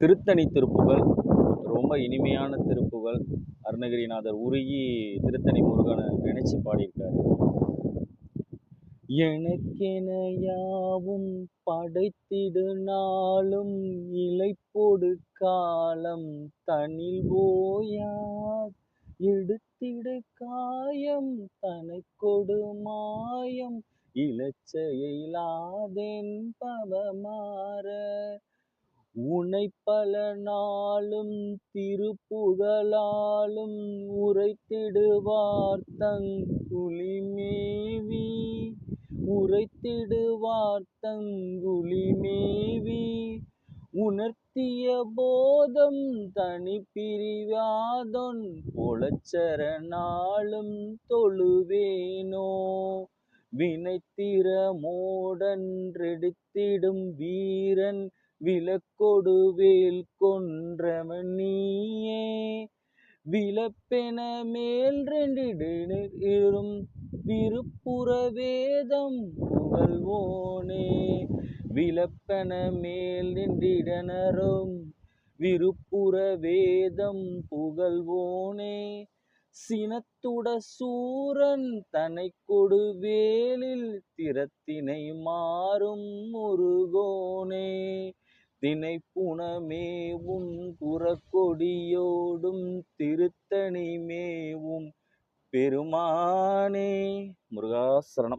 திருத்தணி திருப்புகள் ரொம்ப இனிமையான திருப்புகள். அருணகிரிநாதர் உருகி திருத்தணி முருகனை நினைச்சு பாடியிருக்காரு. எனக்கென யாவும் படைத்திடு நாளும் இலைப்பொடு காலம் தனில் ஓயார் எடுத்திடு காயம் தனக்கொடு மாயம். இலச்சையிலாதென் பவமாற உனை பல நாளும் திருப்புகழாலும் உரைத்திடுவார் தங்குலிமேவி. உரைத்திடுவார் தங்குளிமேவி உணர்த்திய போதம் தனி பிரிவாதொன் பொலச்சர நாளும் தொழுவேனோ. வினைத்திறமோடன்றெடுத்திடும் வீரன் விலக்கொடு வேல் கொன்றவன் நீயே விலப்பென மேல் ரெண்டிடும் விருப்புற வேதம் புகழ்வோனே. விலப்பென மேல் நின்றிடனரும் விருப்புற வேதம் புகழ்வோனே. சினத்துட சூரன் தனை கொடு வேலில் திறத்தினை தினைப்புணமேவும் புறக்கொடியோடும் திருத்தணி மேவும் பெருமானே முருகாசரணம்.